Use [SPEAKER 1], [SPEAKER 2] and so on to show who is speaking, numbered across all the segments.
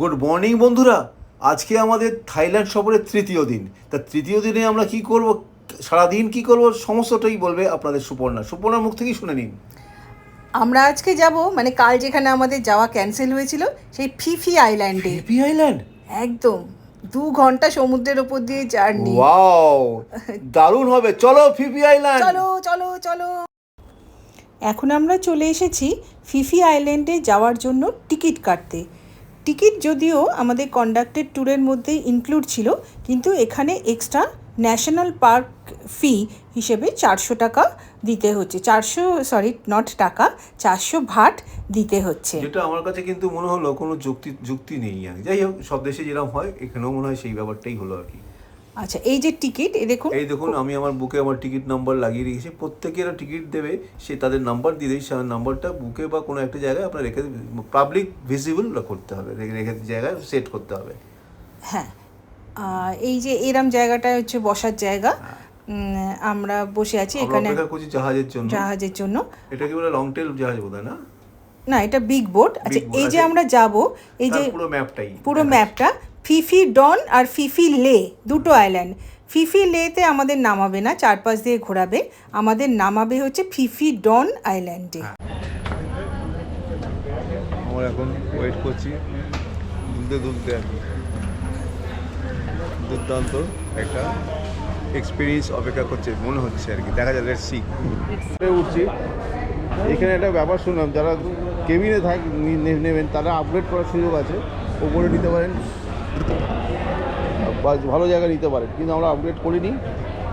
[SPEAKER 1] Good morning বন্ধুরা। আজকে আমাদের থাইল্যান্ড সফরের তৃতীয় দিন। তা তৃতীয় দিনে আমরা কি করব? সারাদিন কি করব? সমস্তটাই বলবে আপনাদের সুপর্ণা। সুপর্ণার মুখ থেকেই শুনে নিন।
[SPEAKER 2] আমরা আজকে যাব মানে কাল যেখানে আমাদের যাওয়া ক্যান্সেল হয়েছিল সেই ফিফি আইল্যান্ডে
[SPEAKER 1] হেপি আইল্যান্ড
[SPEAKER 2] একদম। দু ঘণ্টা সমুদ্রের ওপর দিয়ে জার্নি
[SPEAKER 1] ওয়াও দারুণ হবে। চলো ফিফি আইল্যান্ড
[SPEAKER 2] চলো চলো চলো। এখন আমরা চলে এসেছি ফিফি আইল্যান্ডে যাওয়ার জন্য টিকিট কাটতে। টিকিট যদিও আমাদের কন্ডাক্টেড ট্যুরের মধ্যে ইনক্লুড ছিল, কিন্তু এখানে এক্সট্রা ন্যাশনাল পার্ক ফি হিসেবে চারশো টাকা দিতে হচ্ছে, চারশো সরি নট টাকা, চারশো ভাট দিতে হচ্ছে।
[SPEAKER 1] যেটা আমার কাছে কিন্তু মনে হলো কোনো যুক্তি যুক্তি নেই আর যাই হোক, সব দেশে যেরকম হয়, এখানেও মনে হয় সেই ব্যাপারটাই হলো আর কি।
[SPEAKER 2] আচ্ছা এই যে টিকিট এই দেখুন
[SPEAKER 1] এই দেখুন আমি আমার বুকে আমার টিকিট নাম্বার লাগিয়ে রেখেছি। প্রত্যেকেরা টিকিট দেবে সে তাদের নাম্বার দিয়ে দেয় সে নাম্বারটা বুকে বা কোনো একটা জায়গায় আপনার রেখে পাবলিক ভিজিবল করতে হবে রেখে জায়গায় সেট করতে হবে।
[SPEAKER 2] হ্যাঁ এই যে এরম জায়গাটা হচ্ছে বসার জায়গা। আমরা বসে আছি এখানে
[SPEAKER 1] জাহাজের জন্য।
[SPEAKER 2] জাহাজের জন্য।
[SPEAKER 1] এটা কি বলে লং টেল জাহাজ বোধ না?
[SPEAKER 2] না এটা বিগ বোট আচ্ছা এই যে
[SPEAKER 1] আচ্ছা।
[SPEAKER 2] আমরা যাব এই যে
[SPEAKER 1] পুরো ম্যাপটাই
[SPEAKER 2] পুরো ম্যাপটা ফিফি ডন আর ফিফি লে দুটো আইল্যান্ড ফিফি লেতে আমাদের নামাবে না চারপাশ দিয়ে ঘোরাবে। আমাদের নামাবে হচ্ছে ফিফি ডন আইল্যান্ডে।
[SPEAKER 3] আমরা এখন ওয়েট করছি। দুলতে দুলতে আর কি। দুর্দান্ত একটা এক্সপিরিয়েন্স অপেক্ষা করছে মনে হচ্ছে আর কি। দেখা যায় লেটস সি উঠছি। এখানে একটা ব্যাপার শুনলাম যারা কেবিনে থাক নেবেন তারা আপগ্রেড করার সুযোগ আছে। ওপরে নিতে পারেন। বা ভালো জায়গায় নিতে পারেন। কিন্তু আমরা আপগ্রেড করিনি।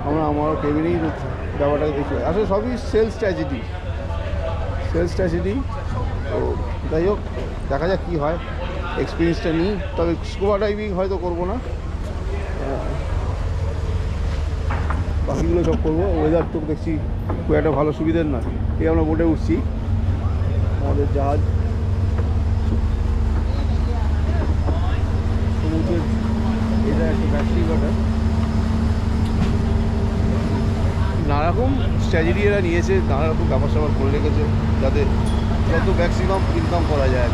[SPEAKER 3] আমরা আমার কেবিনেই ব্যাপারটাকে দেখি আসলে সবই সেলস স্ট্র্যাটেজি সেলস স্ট্র্যাটেজি তো যাই হোক, দেখা যাক কী হয়। এক্সপিরিয়েন্সটা নিই। তবে স্কুবা ডাইভিং হয়তো করব না। বাকিগুলো সব করব। ওয়েদার তো দেখছি খুব একটা ভালো সুবিধের না এই আমরা বোটে উঠছি। আমাদের জাহাজ সমুদ্রের নানারকম স্ট্র্যাটেজি এরা নিয়েছে, নানারকম ব্যাপার স্যাপার করে রেখেছে, যাতে যত ম্যাক্সিমাম ইনকাম করা যায়।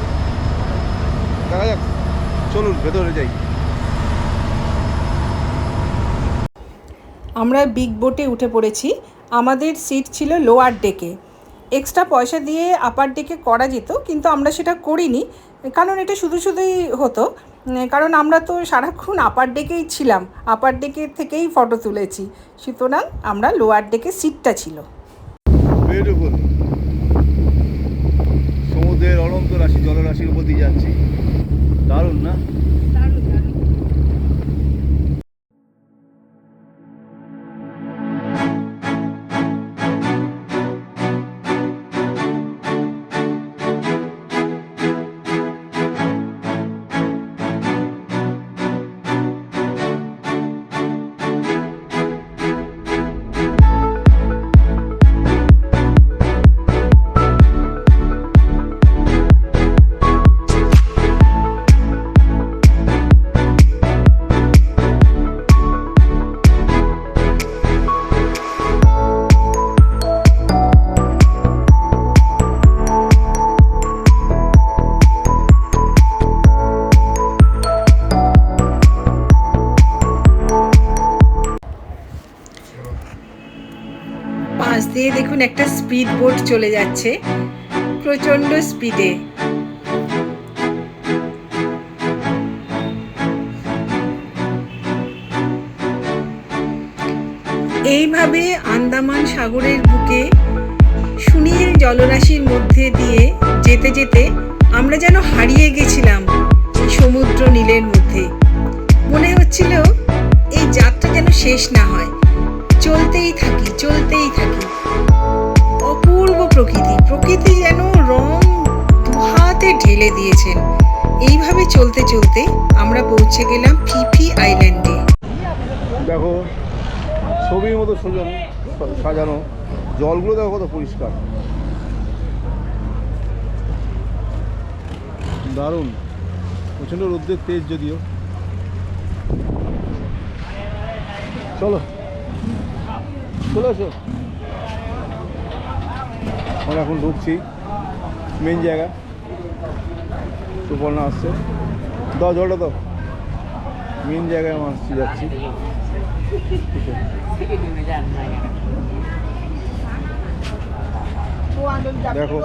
[SPEAKER 3] দেখা যাক। চলুন, ভেতরে যাই।
[SPEAKER 2] আমরা বিগ বোটে উঠে পড়েছি। আমাদের সিট ছিল লোয়ার ডেকে এক্সট্রা পয়সা দিয়ে আপার ডেকে করা যেত, কিন্তু আমরা সেটা করিনি, কারণ এটা শুধু শুধুই হতো। কারণ আমরা তো সারাক্ষণ আপার ডেকেই ছিলাম। আপার ডেকে থেকেই ফটো তুলেছি। সুতরাং আমরা লোয়ার ডেকে সিটটা ছিল।
[SPEAKER 3] সমুদ্রের অনন্ত রাশি, জলরাশির উপর যাচ্ছি। দারুণ না?
[SPEAKER 2] চলে যাচ্ছে প্রচণ্ড স্পিডে। এইভাবে আন্দামান সাগরের বুকে সুনীল জলরাশির মধ্যে দিয়ে যেতে যেতে আমরা যেন হারিয়ে গেছিলাম সমুদ্র নীলের মধ্যে। মনে হচ্ছিল এই যাত্রা যেন শেষ না হয়। চলতেই থাকি চলতেই থাকি। অপূর্ব প্রকৃতি। প্রকৃতি যেন রং দুহাতে ঢেলে দিয়েছেন। এইভাবে চলতে চলতে আমরা পৌঁছে গেলাম ফিফি আইল্যান্ডে।
[SPEAKER 3] দেখো, ছবির মতো সাজানো সাজানো। জলগুলো দেখো কত পরিষ্কার। দারুণ। প্রচণ্ড রোদ্রের তেজ যদিও। চলো। চলে এসো। আমরা এখন ঢুকছি মেন জায়গা। সুপর্ণা আসছে। দাও জলটা দাও। মেন জায়গায় আমি আসছি যাচ্ছি। দেখো।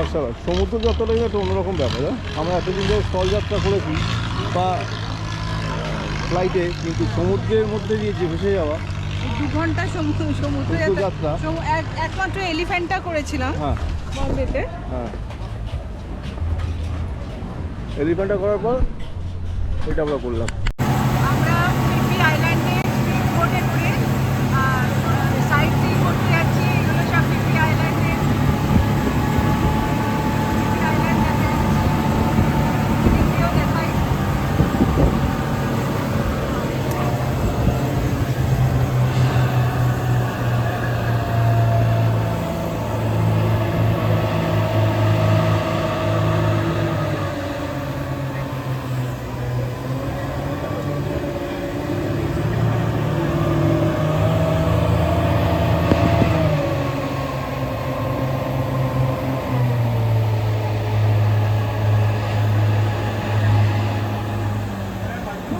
[SPEAKER 3] ব্যাপার স্যাপার সমুদ্র যাত্রাটাই একটা অন্যরকম ব্যাপার হ্যাঁ? আমরা এতদিন ধরে স্থল যাত্রা করেছি বা ফ্লাইটে কিন্তু সমুদ্রের মধ্যে দিয়ে যে ভেসে যাওয়া
[SPEAKER 2] দু ঘণ্টা সমুদ্র
[SPEAKER 3] যাত্রা।
[SPEAKER 2] একমাত্র এলিফ্যান্টটা করেছিলাম
[SPEAKER 3] হ্যাঁ।
[SPEAKER 2] বম্বেতে।
[SPEAKER 3] হ্যাঁ। এলিফ্যান্টটা করার পর এটা আমরা করলাম
[SPEAKER 2] আমরা ফিফি আইল্যান্ডে বোটে করে সাইড সিন করতে যাচ্ছি এগুলো সব ফিফি আইল্যান্ডে ফিফি আইল্যান্ড দেখা যাচ্ছে এদিকেও দেখাই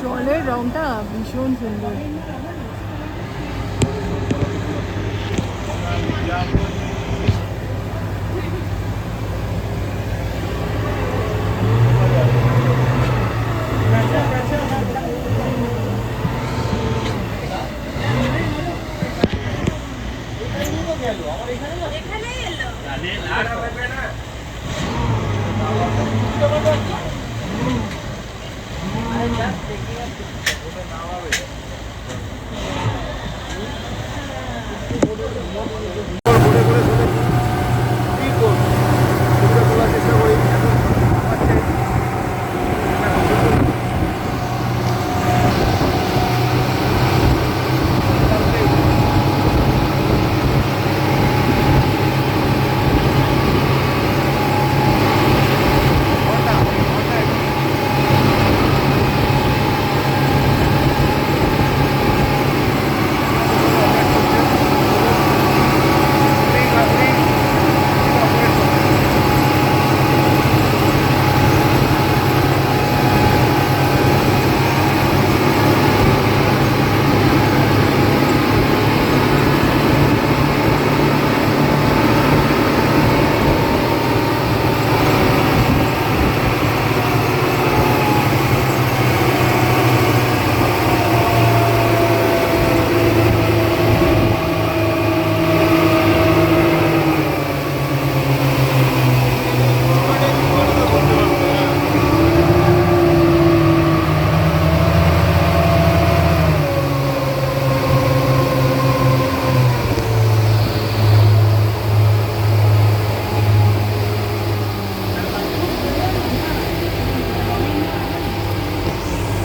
[SPEAKER 2] জলের রংটা ভীষণ সুন্দর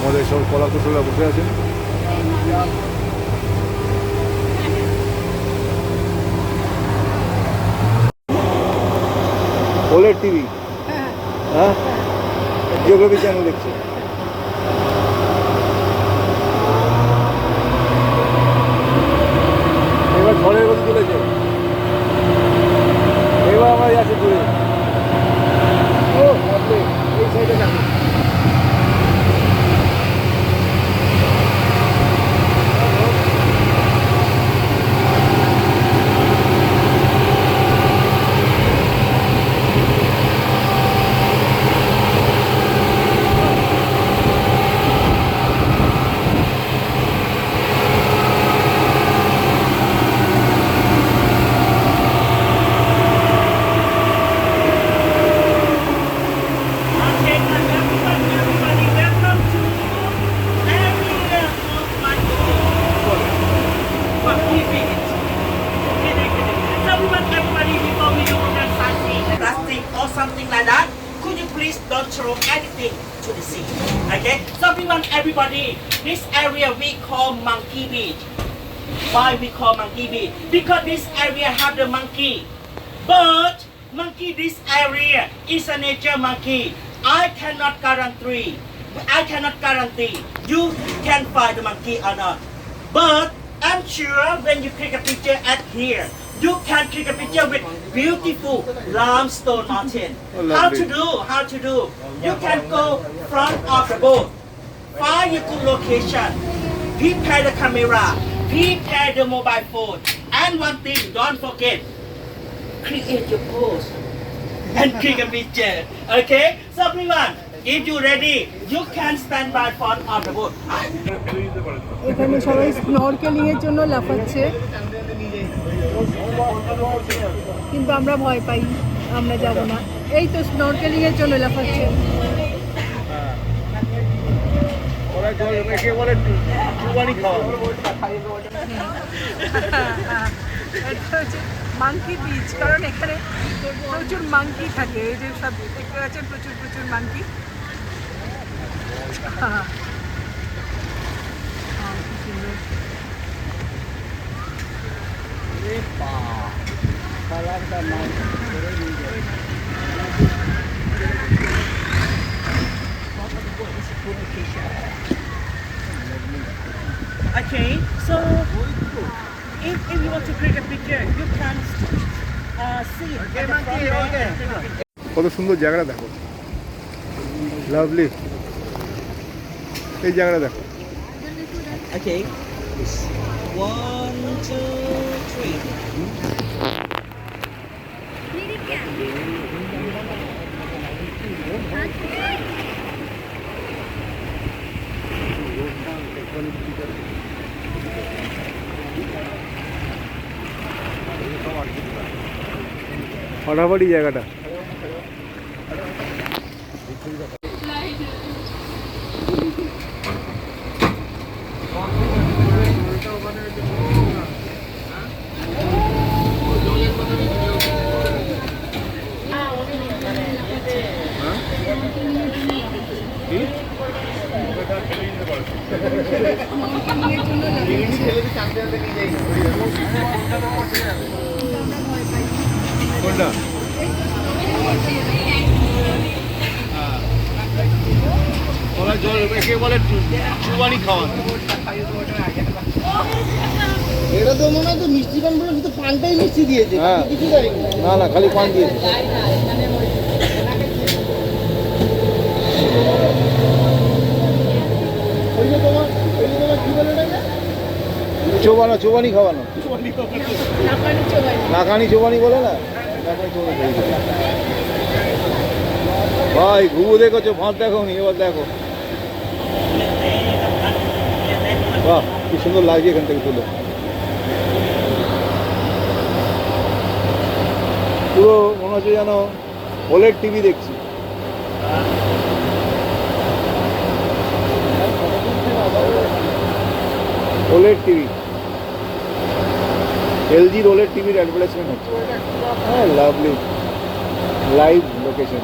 [SPEAKER 3] আমাদের সব কলা কুশলা বসে আছেন ওলের টিভি। হ্যাঁ? জিওগ্রাফি চ্যানেল দেখছি। এবার ঝড়ের গতি চলেছে। এবার আমরা যাচ্ছি দূরে ও এই সাইডে দেখো
[SPEAKER 4] Why we call Monkey Beach? Because this area have the monkey. But monkey this area is a nature monkey. I cannot guarantee I cannot guarantee you can find the monkey or not. But I'm sure when you click a picture at here, you can click a picture with beautiful limestone mountain.
[SPEAKER 3] Oh,
[SPEAKER 4] how to do? How to do? You can go front of the boat, find a good location, prepare the camera, prepare the mobile phone, and one thing, don't forget, create your pose and click a picture. Okay? So everyone, if you ready, you can stand by of the boat.
[SPEAKER 2] এখানে সবাই snorkelling এর জন্য লাফাচ্ছে কিন্তু আমরা ভয় পাই আমরা যাব না এই তো স্নরকেলিং এর জন্য লাফাচ্ছে
[SPEAKER 3] ওরা জল রেখে বলে চুবানি খাওয়া
[SPEAKER 2] এটা হচ্ছে মাংকি বিচ কারণ এখানে প্রচুর মাংকি থাকে, এই যে সব দেখতে পাচ্ছেন, প্রচুর প্রচুর monkey
[SPEAKER 4] Okay, so if, if you want to click a picture, you can uh, see it at the front door and click a picture.
[SPEAKER 3] কত সুন্দর জায়গাটা দেখো লাভলি এই জায়গাটা দেখো
[SPEAKER 4] Okay. One, two, three.
[SPEAKER 3] ফাটাফাটি জায়গাটা। বলে
[SPEAKER 5] এটা তো মনে হয় তো মিষ্টি পান বলে শুধু পানটাই মিষ্টি দিয়েছে।
[SPEAKER 3] হ্যাঁ।
[SPEAKER 5] বাকি কিছু দেয়নি।
[SPEAKER 3] না না খালি পান দিয়েছে।
[SPEAKER 5] ওই যে তোমার ওই যে তোমার কি বলে এটাকে
[SPEAKER 3] চোবানো চোবানি খাওয়ানো। নাকানি চোবানি। বলে না। ভাই ঘুঘু দেখেছ? ভাত দেখো নি? এবার দেখো বাহ কি সুন্দর লাগছে এখান থেকে তুলে। পুরো মনে হচ্ছে যেন ওলের টিভি দেখছি। ওলের টিভি। এলজি রোলের টিভির অ্যাডভার্টাইজমেন্ট হচ্ছে। হ্যাঁ লাভলি লাইভ লোকেশন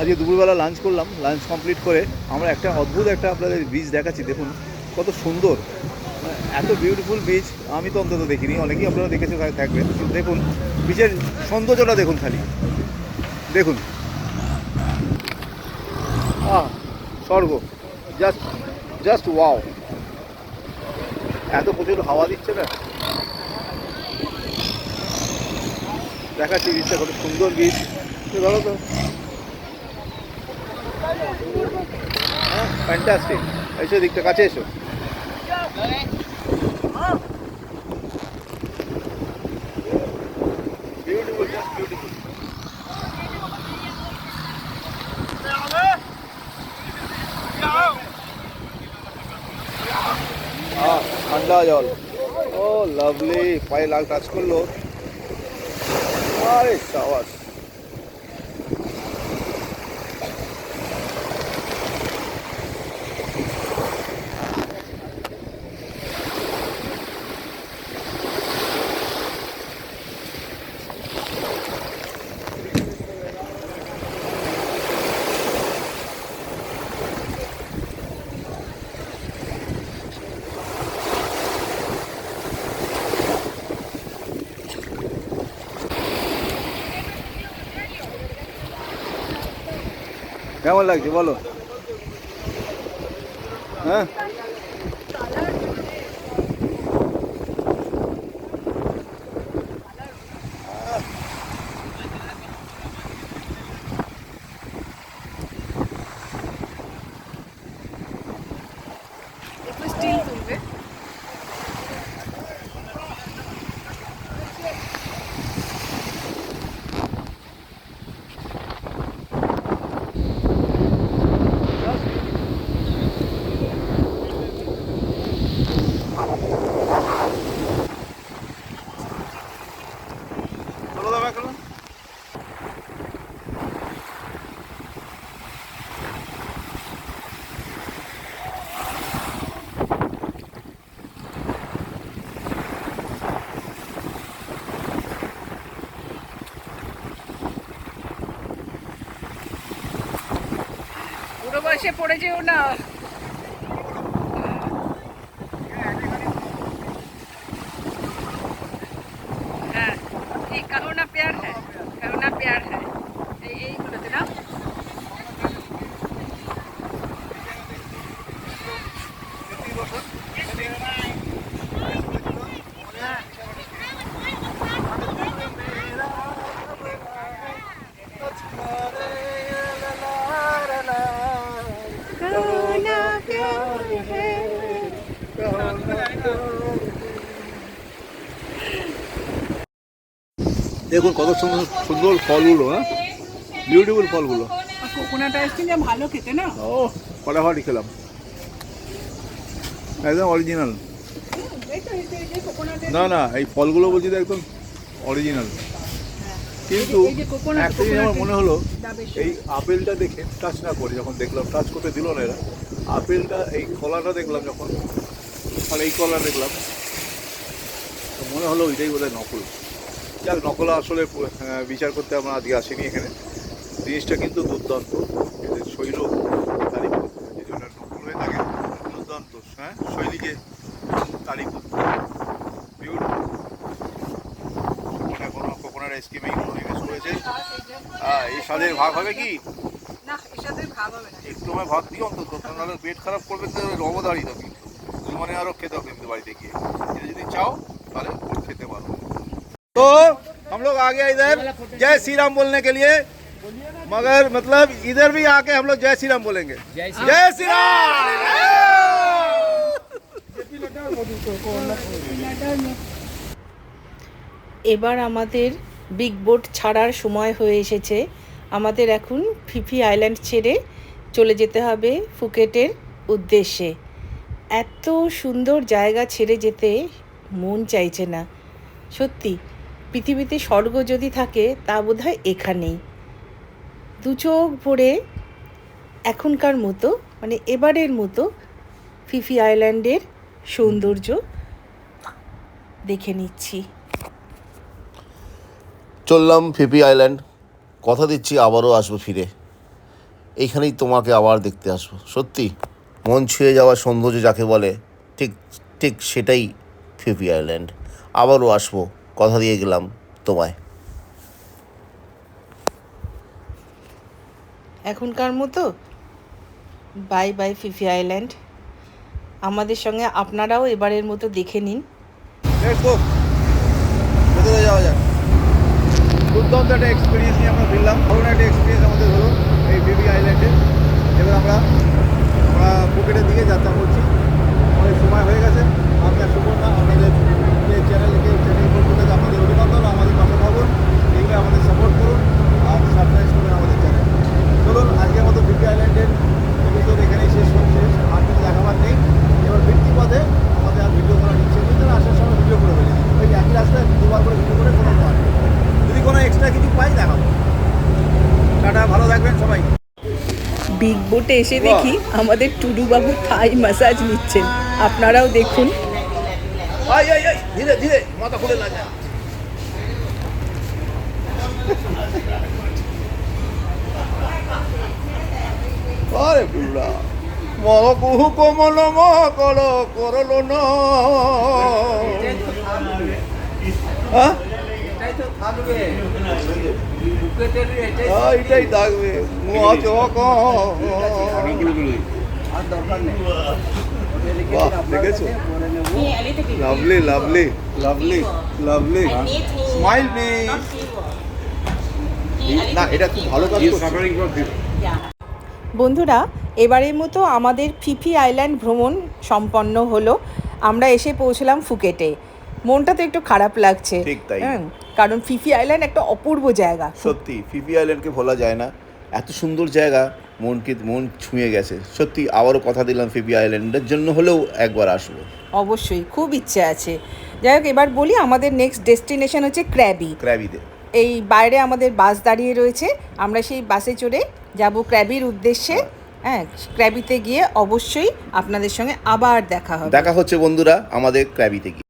[SPEAKER 3] আজকে দুপুরবেলা লাঞ্চ করলাম লাঞ্চ কমপ্লিট করে আমরা একটা অদ্ভুত একটা আপনাদের বীজ দেখাচ্ছি, দেখুন কত সুন্দর। মানে এত বিউটিফুল বীজ আমি তো অন্তত দেখিনি, অনেকেই আপনারা দেখেছে থাকবেন দেখুন বীজের সৌন্দর্যটা দেখুন খালি। দেখুন। আহ, স্বর্গ। জাস্ট জাস্ট ওয়াও এত প্রচুর হাওয়া দিচ্ছে না? দেখাচ্ছি বীজটা কত সুন্দর বীজ ধরো তো। ফ্যান্টাস্টিক এসো দিকটা, কাছে এসো। বিউটিফুল জাস্ট ঠান্ডা জল। ও লাভলি পায়ে লাল টাচ করল। আরে সাবাস। কেমন লাগছে বলো? হ্যাঁ
[SPEAKER 2] একটু স্টিল তুলবে
[SPEAKER 3] চলো দাদা এখন
[SPEAKER 2] পড়েছে পড়ে যেও না হ্যাঁ এই কাহো না প্যার হ্যাঁ কাহো না প্যার হ্যাঁ এই এইগুলোতে না
[SPEAKER 3] দেখুন কত সুন্দর সুন্দর ফলগুলো হ্যাঁ? বিউটিফুল ফলগুলো।
[SPEAKER 2] কোকোনাট আইসক্রিম ভালো খেতে না?
[SPEAKER 3] ও ফাটাফাটি খেলাম। একদম অরিজিনাল না না এই ফলগুলো বলছি তো একদম অরিজিনাল কিন্তু
[SPEAKER 2] এই
[SPEAKER 3] একটা জিনিস আমার মনে হলো এই আপেলটা দেখে টাচ না করে যখন দেখলাম টাচ করতে দিল না এরা। আপেলটা এই কলাটা দেখলাম যখন আর এই কলা দেখলাম মনে হলো ওইটাই বোধহয় নকল। যাক নকল আসলে বিচার করতে আমরা আজকে আসিনি এখানে। জিনিসটা কিন্তু দুর্দান্ত। এদের শৈল করতে যদি ওটা নকল হয়ে থাকে দুর্দান্ত। হ্যাঁ শৈলীকে করতে বিউটিফুল কোনো আইসক্রিম এইগুলো ইউজ করেছে হ্যাঁ এই স্বাদের ভাগ হবে কি একটু আমায় ভাত দিও অন্তত তা নাহলে পেট খারাপ করবে তো রব দাঁড়িয়ে থাকি মানে আরও খেতে হবে কিন্তু বাড়িতে গিয়ে। যদি চাও তাহলে খেতে পারো। तो हम लोग आ गए इधर जय श्री राम बोलने के लिए मगर मतलब इधर भी आके हम लोग जय श्री राम बोलेंगे जय श्री राम
[SPEAKER 2] এবার আমাদের বিগ বোট ছাড়ার সময় হয়ে এসেছে আমাদের এখন ফিফি আইল্যান্ড ছেড়ে চলে যেতে হবে ফুকেটের উদ্দেশ্যে এত সুন্দর জায়গা ছেড়ে যেতে মন চাইছে না সত্যি পৃথিবীতে স্বর্গ যদি থাকে, তা বোধ হয় এখানেই। দু চোখ ভরে এখনকার মতো মানে এবারের মতো ফিফি আইল্যান্ডের সৌন্দর্য দেখে নিচ্ছি।
[SPEAKER 6] চললাম ফিফি আইল্যান্ড। কথা দিচ্ছি, আবারও আসব ফিরে। এইখানেই তোমাকে আবার দেখতে আসব। সত্যি, মন ছুঁয়ে যাওয়ার সৌন্দর্য যাকে বলে, ঠিক ঠিক সেটাই ফিফি আইল্যান্ড। আবারও আসব। কথা দিয়ে গেলাম তোমায়।
[SPEAKER 2] এখনকার মতো? বাই বাই ফিফি আইল্যান্ড আমাদের সঙ্গে আপনারাও এবারের মতো দেখে নিন।
[SPEAKER 3] লেটস গো ভেতরে যাওয়া যাক। দুর্দান্ত একটা এক্সপিরিয়েন্স নিয়ে আমরা ফিরলাম। দারুণ একটা এক্সপিরিয়েন্স আমাদের হলো এই বেবি আইল্যান্ডে এবার আমরা আমরা পুকেটের দিকে যাত্রা করছি। অনেক সময় হয়ে গেছে। আপনার সুবর্ণা আপনাদের চ্যানেলকে চ্যানেল পক্ষ থেকে আপনাদের অভিনন্দন আমাদের পাশে থাকুন এইভাবে আমাদের সাপোর্ট করুন আর সাবস্ক্রাইব করুন আমাদের চ্যানেল চলুন আজকের মতো আইল্যান্ডের এপিসোড এখানেই শেষ হচ্ছে আর কিছু দেখাবার নেই। এবার পথে আমাদের আর ভিডিও করার ইচ্ছে নেই তাহলে আসার সময় ভিডিও করে ফেলেছি ওই একই রাস্তায় দুবার করে ভিডিও করে কোনো যদি কোনো এক্সট্রা কিছু পাই দেখাবো। টাটা ভালো থাকবেন সবাই।
[SPEAKER 2] বিগ বোটে এসে দেখি আমাদের টুডু বাবু থাই ম্যাসাজ নিচ্ছেন। আপনারাও দেখুন।
[SPEAKER 3] আই আই আই ধীরে ধীরে মাথা খুলে না আরে বুড়া মহ কুহু কোমল মহ কর করল ন। হ্যাঁ এইটাই থাকবে। নোয়া চক বাহ দেখেছ. Lovely lovely
[SPEAKER 4] lovely lovely smile please
[SPEAKER 3] না এটা খুব ভালো কাজ
[SPEAKER 2] বন্ধুরা এবারের মতো আমাদের ফিফি আইল্যান্ড ভ্রমণ সম্পন্ন হলো। আমরা এসে পৌঁছলাম ফুকেটে। মনটা তো একটু খারাপ লাগছে। হ্যাঁ, কারণ ফিফি আইল্যান্ড একটা অপূর্ব জায়গা।
[SPEAKER 1] সত্যি ফিফি আইল্যান্ডকে ভোলা যায় না। এত সুন্দর জায়গা মনকে মন ছুঁয়ে গেছে। সত্যি আবারও কথা দিলাম ফিফি আইল্যান্ডের জন্য হলেও একবার আসব।
[SPEAKER 2] অবশ্যই খুব ইচ্ছে আছে। যাই হোক এবার বলি আমাদের নেক্সট ডেস্টিনেশন হচ্ছে ক্র্যাবি
[SPEAKER 1] ক্র্যাবিতে
[SPEAKER 2] এই বাইরে আমাদের বাস দাঁড়িয়ে রয়েছে। আমরা সেই বাসে চড়ে যাব ক্র্যাবির উদ্দেশ্যে। হ্যাঁ ক্র্যাবিতে গিয়ে অবশ্যই আপনাদের সঙ্গে আবার দেখা হবে।
[SPEAKER 1] দেখা হচ্ছে বন্ধুরা আমাদের ক্র্যাবিতে গিয়ে।